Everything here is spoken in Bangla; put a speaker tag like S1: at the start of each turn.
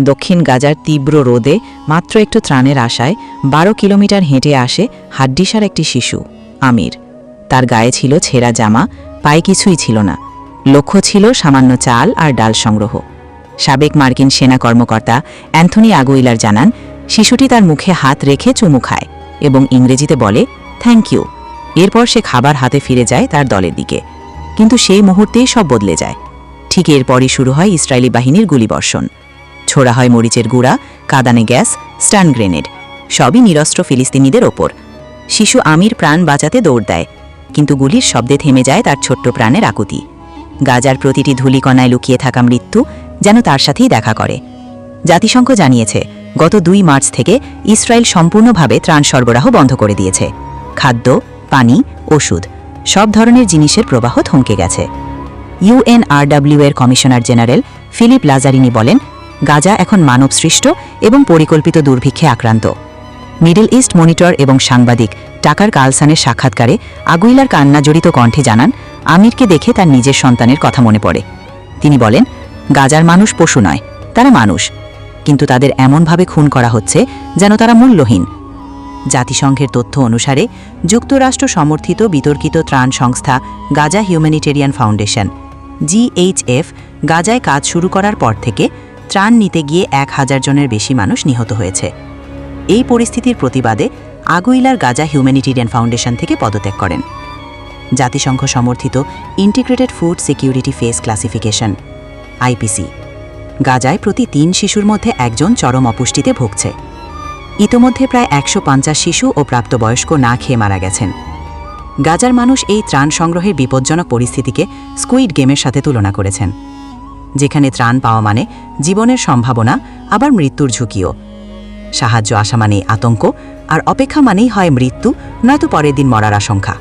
S1: দক্ষিণ গাজার তীব্র রোদে মাত্র একটু ত্রাণের আশায় বারো কিলোমিটার হেঁটে আসে হাড্ডিসার একটি শিশু, আমির। তার গায়ে ছিল ছেঁড়া জামা, পায়ে কিছুই ছিল না। লক্ষ্য ছিল সামান্য চাল আর ডাল সংগ্রহ। সাবেক মার্কিন সেনা কর্মকর্তা অ্যান্থনি আগুইলার জানান, শিশুটি তার মুখে হাত রেখে চুমু খায় এবং ইংরেজিতে বলে, থ্যাংক ইউ। এরপর সে খাবার হাতে ফিরে যায় তার দলের দিকে। কিন্তু সেই মুহূর্তেই সব বদলে যায়। ঠিক এরপরই শুরু হয় ইসরায়েলি বাহিনীর গুলিবর্ষণ। ছোড়া হয় মরিচের গুঁড়া, কাদানে গ্যাস স্টান গ্রেনেড, সবই নিরস্ত্র ফিলিস্তিনিদের ওপর। শিশু আমির প্রাণ বাঁচাতে দৌড় দেয়, কিন্তু গুলির শব্দে থেমে যায় তার ছোট্ট প্রাণের আকুতি। গাজার প্রতিটি ধূলিকণায় লুকিয়ে থাকা মৃত্যু যেন তার সাথেই দেখা করে। জাতিসংঘ জানিয়েছে, গত দুই মার্চ থেকে ইসরায়েল সম্পূর্ণভাবে ত্রাণ সরবরাহ বন্ধ করে দিয়েছে। খাদ্য, পানি, ওষুধ, সব ধরনের জিনিসের প্রবাহ থমকে গেছে। ইউএনআরডব্লিউ এর কমিশনার জেনারেল ফিলিপ লাজারিনি বলেন গাজা এখন মানবসৃষ্ট এবং পরিকল্পিত দুর্ভিক্ষে আক্রান্ত। মিডল ইস্ট মনিটর এবং সাংবাদিক টাকার কালসানের সাক্ষাৎকারে আগুইলার কান্না জড়িত কণ্ঠে জানান, আমিরকে দেখে তার নিজের সন্তানের কথা মনে পড়ে। তিনি বলেন, গাজার মানুষ পশু নয়, তারা মানুষ। কিন্তু তাদের এমনভাবে খুন করা হচ্ছে যেন তারা মূল্যহীন। জাতিসংঘের তথ্য অনুসারে যুক্তরাষ্ট্র সমর্থিত বিতর্কিত ত্রাণ সংস্থা গাজা হিউম্যানিটেরিয়ান ফাউন্ডেশন জিএইচএফ গাজায় কাজ শুরু করার পর থেকে ত্রাণ নিতে গিয়ে এক হাজার জনের বেশি মানুষ নিহত হয়েছে। এই পরিস্থিতির প্রতিবাদে আগুইলার গাজা হিউম্যানিটেরিয়ান ফাউন্ডেশন থেকে পদত্যাগ করেন। জাতিসংঘ সমর্থিত integrated food security phase classification, IPC. গাজায় প্রতি তিন শিশুর মধ্যে একজন চরম অপুষ্টিতে ভুগছে। ইতোমধ্যে প্রায় একশো পঞ্চাশ শিশু ও প্রাপ্তবয়স্ক না খেয়ে মারা গেছেন। গাজার মানুষ এই ত্রাণ সংগ্রহের বিপজ্জনক পরিস্থিতিকে স্কুইড গেমের সাথে তুলনা করেছেন। যেখানে ত্রাণ পাওয়া মানে জীবনের সম্ভাবনা, আবার মৃত্যুর ঝুঁকিও। সাহায্য আসা মানেই আতঙ্ক, আর অপেক্ষা মানেই হয় মৃত্যু, নয়তো পরের দিন মরার আশঙ্কা।